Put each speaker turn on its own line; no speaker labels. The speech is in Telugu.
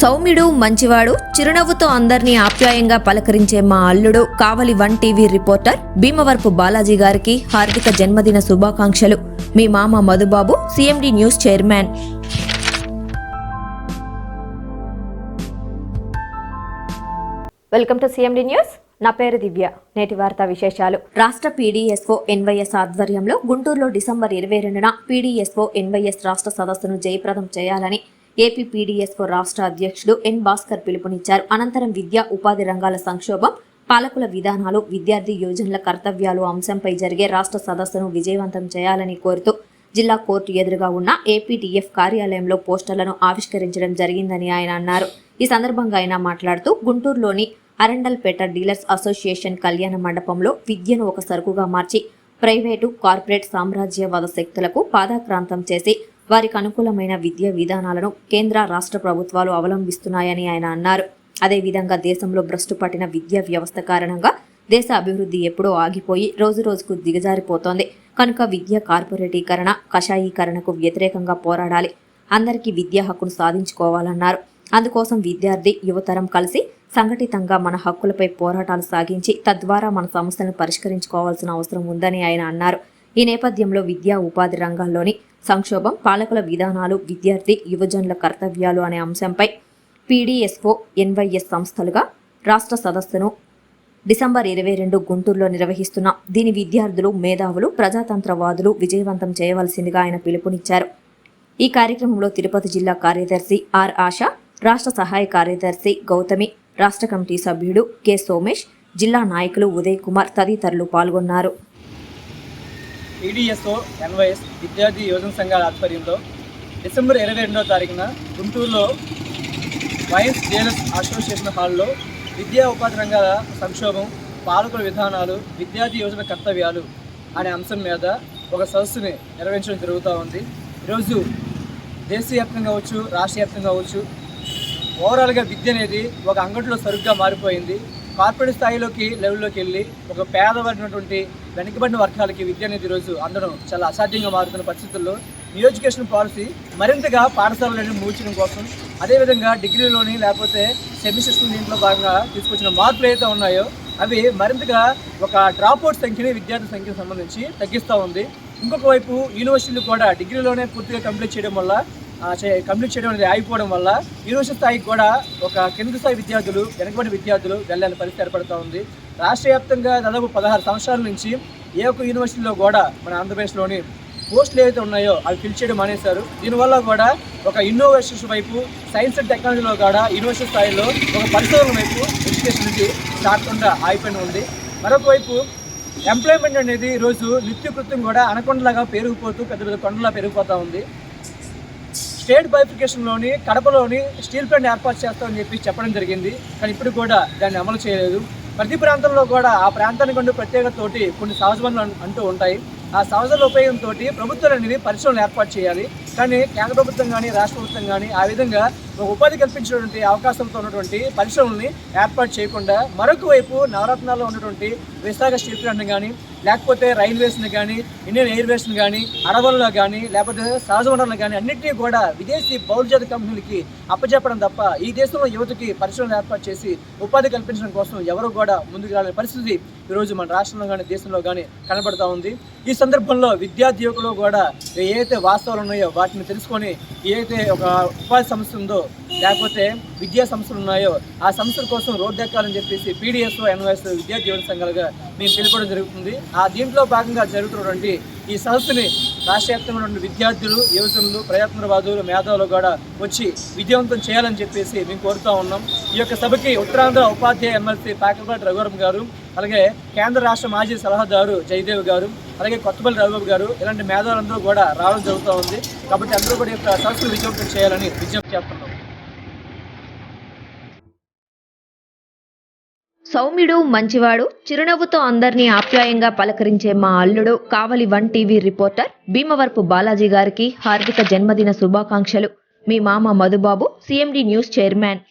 సౌమ్యుడు మంచివాడు చిరునవ్వుతో అందరినీ ఆప్యాయంగా పలకరించే మా అల్లుడు Kavali one TV reporter Bheemavarapu Balaji garu హార్దిక జన్మదిన శుభాకాంక్షలు. మీ మామ Madhubabu CMD news chairman. Welcome to CMD news. నా పేరు దివ్య. నేటి వార్తా విశేషాలు. రాష్ట్ర పీడీఎస్ఓ ఎన్వైఎస్ ఆధ్వర్యంలో గుంటూరులో డిసెంబర్ ఇరవై రెండున పీడీఎస్ఓ ఎన్వైఎస్ రాష్ట్ర సదస్సును జయప్రదం చేయాలని ఏపీపీడీఎస్ఓ రాష్ట్ర అధ్యక్షుడు ఎన్ భాస్కర్ పిలుపునిచ్చారు. అనంతరం విద్యా ఉపాధి రంగాల సంక్షోభం పాలకుల విధానాలు విద్యార్థి యోజనల కర్తవ్యాలు అంశంపై జరిగే రాష్ట్ర సదస్సును విజయవంతం చేయాలని కోరుతూ జిల్లా కోర్టు ఎదురుగా ఉన్న ఏపీటీఎఫ్ కార్యాలయంలో పోస్టర్లను ఆవిష్కరించడం జరిగిందని ఆయన అన్నారు. ఈ సందర్భంగా ఆయన మాట్లాడుతూ గుంటూరులోని అరండల్పేట డీలర్స్ అసోసియేషన్ కళ్యాణ మండపంలో విద్యను ఒక సరుకుగా మార్చి ప్రైవేటు కార్పొరేట్ సామ్రాజ్యవాద శక్తులకు పాదాక్రాంతం చేసి వారికి అనుకూలమైన విద్యా విధానాలను కేంద్ర రాష్ట్ర ప్రభుత్వాలు అవలంబిస్తున్నాయని ఆయన అన్నారు. అదేవిధంగా దేశంలో భ్రష్టు పట్టిన విద్యా వ్యవస్థ కారణంగా దేశ అభివృద్ధి ఎప్పుడో ఆగిపోయి రోజు రోజుకు దిగజారిపోతోంది. కనుక విద్య కార్పొరేటీకరణ కషాయీకరణకు వ్యతిరేకంగా పోరాడాలి. అందరికీ విద్యా హక్కును సాధించుకోవాలన్నారు. అందుకోసం విద్యార్థి యువతరం కలిసి సంఘటితంగా మన హక్కులపై పోరాటాలు సాగించి తద్వారా మన సమస్యలను పరిష్కరించుకోవాల్సిన అవసరం ఉందని ఆయన అన్నారు. ఈ నేపథ్యంలో విద్యా ఉపాధి రంగాల్లోని సంక్షోభం పాలకుల విధానాలు విద్యార్థి యువజనుల కర్తవ్యాలు అనే అంశంపై పీడీఎస్ఓ ఎన్వైఎస్ సంస్థలుగా రాష్ట్ర సదస్సును డిసెంబర్ ఇరవై రెండు గుంటూరులో నిర్వహిస్తున్న దీని విద్యార్థులు మేధావులు ప్రజాతంత్రవాదులు విజయవంతం చేయవలసిందిగా ఆయన పిలుపునిచ్చారు. ఈ కార్యక్రమంలో తిరుపతి జిల్లా కార్యదర్శి ఆర్ ఆశ రాష్ట్ర సహాయ కార్యదర్శి గౌతమి రాష్ట్ర కమిటీ సభ్యుడు కె సోమేష్ జిల్లా నాయకులు ఉదయ్ కుమార్ తదితరులు పాల్గొన్నారు.
ఈడిఎస్ఓ ఎన్వైఎస్ విద్యార్థి యోజన సంఘాల ఆధ్వర్యంలో డిసెంబర్ ఇరవై రెండవ తారీఖున గుంటూరులో వైఎస్ జేఎల్ఎస్ అసోసియేషన్ హాల్లో విద్యా ఉపాధి రంగాల సంక్షోభం పాలకుల విధానాలు విద్యార్థి యోజన కర్తవ్యాలు అనే అంశం మీద ఒక సదస్సుని నిర్వహించడం జరుగుతూ ఉంది. ఈరోజు దేశవ్యాప్తంగా అవచ్చు రాష్ట్ర వ్యాప్తంగా అవచ్చు ఓవరాల్గా విద్య అనేది ఒక అంగట్లో సరుగ్గా మారిపోయింది. కార్పొరేట్ స్థాయిలోకి లెవెల్లోకి వెళ్ళి ఒక పేదపడినటువంటి వెనుకబడిన వర్గాలకి విద్య అనేది ఈరోజు అందడం చాలా అసాధ్యంగా మారుతున్న పరిస్థితుల్లో న్యూ ఎడ్యుకేషన్ పాలసీ మరింతగా పాఠశాలలను మూర్చడం కోసం అదేవిధంగా డిగ్రీలోని లేకపోతే సెమిస్టర్స్ దీంట్లో భాగంగా తీసుకొచ్చిన మార్పులు అయితే ఉన్నాయో అవి మరింతగా ఒక డ్రాప్అవుట్ సంఖ్యని విద్యార్థుల సంఖ్యకు సంబంధించి తగ్గిస్తూ ఉంది. ఇంకొక వైపు యూనివర్సిటీలు కూడా డిగ్రీలోనే పూర్తిగా కంప్లీట్ చేయడం వల్ల కంప్లీట్ చేయడం అనేది ఆగిపోవడం వల్ల యూనివర్సిటీ స్థాయికి కూడా ఒక కింది స్థాయి విద్యార్థులు వెనకబడి విద్యార్థులు వెళ్ళాలని పరిస్థితి ఏర్పడుతూ ఉంది. రాష్ట్ర వ్యాప్తంగా దాదాపు పదహారు సంవత్సరాల నుంచి ఏ ఒక్క యూనివర్సిటీలో కూడా మన ఆంధ్రప్రదేశ్లోని పోస్టులు ఏవైతే ఉన్నాయో అవి ఫిల్ చేయడం మానేశారు. దీనివల్ల కూడా ఒక ఇన్నోవేషన్స్ వైపు సైన్స్ అండ్ టెక్నాలజీలో కూడా యూనివర్సిటీ స్థాయిలో ఒక పరిశోధన వైపు ఎడ్యుకేషన్ నుంచి కాకుండా ఆగిపోయి ఉంది. మరొక వైపు ఎంప్లాయ్మెంట్ అనేది ఈరోజు నిత్యకృత్యం కూడా అనకొండలాగా పెరిగిపోతూ పెద్ద పెద్ద కొండలా పెరిగిపోతూ ఉంది. స్టేట్ బైఫికేషన్లోని కడపలోని స్టీల్ ప్లాంట్ ఏర్పాటు చేస్తామని చెప్పి చెప్పడం జరిగింది. కానీ ఇప్పుడు కూడా దాన్ని అమలు చేయలేదు. ప్రతి ప్రాంతంలో కూడా ఆ ప్రాంతానికి ఉండే ప్రత్యేకతతోటి కొన్ని సహజ వనరులు అంటూ ఉంటాయి. ఆ సహజల ఉపయోగంతో ప్రభుత్వాలు అనేది పరిశ్రమలు ఏర్పాటు చేయాలి. కానీ కేంద్ర ప్రభుత్వం కానీ రాష్ట్ర ప్రభుత్వం కానీ ఆ విధంగా ఒక ఉపాధి కల్పించినటువంటి అవకాశంతో ఉన్నటువంటి పరిశ్రమల్ని ఏర్పాటు చేయకుండా మరొక వైపు నవరత్నాల్లో ఉన్నటువంటి విశాఖ స్టీల్ ప్లాంట్ని కానీ లేకపోతే రైల్వేస్ని కానీ ఇండియన్ ఎయిర్వేస్ని కానీ అడవుల్లో కానీ లేకపోతే సహజ వనరులు కానీ అన్నింటినీ కూడా విదేశీ బౌద్ధజాతి కంపెనీలకి అప్పచెప్పడం తప్ప ఈ దేశంలో యువతకి పరిశ్రమలు ఏర్పాటు చేసి ఉపాధి కల్పించడం కోసం ఎవరు కూడా ముందుకు రాలేని పరిస్థితి ఈరోజు మన రాష్ట్రంలో కానీ దేశంలో కానీ కనబడతా ఉంది. ఈ సందర్భంలో విద్యార్థి యువకులు కూడా ఏవైతే వాస్తవాలు ఉన్నాయో వాటిని తెలుసుకొని ఏదైతే ఒక ఉపాధి సంస్థ ఉందో లేకపోతే విద్యా సంస్థలు ఉన్నాయో ఆ సంస్థల కోసం రోడ్డు ఎక్కాలని చెప్పేసి పీడిఎస్ ఎన్వైఎస్ విద్యా జీవన సంఘాలుగా మేము పిలుపడం జరుగుతుంది. ఆ దీంట్లో భాగంగా జరుగుతున్నటువంటి ఈ సదస్సుని రాష్ట్ర వ్యాప్తంగా విద్యార్థులు యువజనులు ప్రయత్నవాదులు మేధావులు కూడా వచ్చి విజయవంతం చేయాలని చెప్పేసి మేము కోరుతా ఉన్నాం. ఈ యొక్క సభకి ఉత్తరాంధ్ర ఉపాధ్యాయ ఎమ్మెల్సీ పాకలపాటి రఘువరం గారు అలాగే కేంద్ర రాష్ట్ర మాజీ సలహాదారు జయదేవ్ గారు అలాగే కొత్తపల్లి రవిబాబు గారు ఇలాంటి మేధావులందరూ కూడా రావడం జరుగుతూ ఉంది. కాబట్టి అందరూ కూడా యొక్క సదస్సును విజ్ఞప్తి చేయాలని విజ్ఞప్తి చేస్తున్నాం.
సౌమ్యుడు మంచివాడు చిరునవ్వుతో అందరినీ ఆప్యాయంగా పలకరించే మా అల్లుడు Kavali one TV reporter Bheemavarapu Balaji garu హార్దిక జన్మదిన శుభాకాంక్షలు. మీ మామ మధుబాబు సిఎండి న్యూస్ చైర్మన్.